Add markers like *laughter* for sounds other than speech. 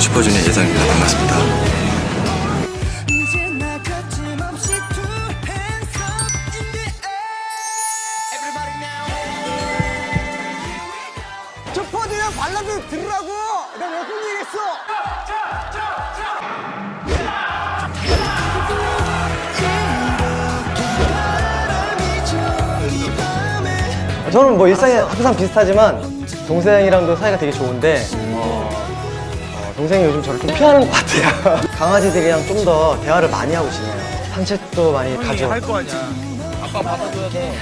슈퍼주니어 예상입니다. 반갑습니다. 슈퍼주니어 발라드 들으라고! 내가 몇번 얘기했어! 저는 뭐 일상이 항상 비슷하지만 동생이랑도 사이가 되게 좋은데 어, 동생이 요즘 저를 좀 피하는 것 같아요. *laughs* 강아지들이랑 좀 더 대화를 많이 하고 지내요. 산책도 많이 가죠. 할거 아니야. 아빠 받아줘야 돼.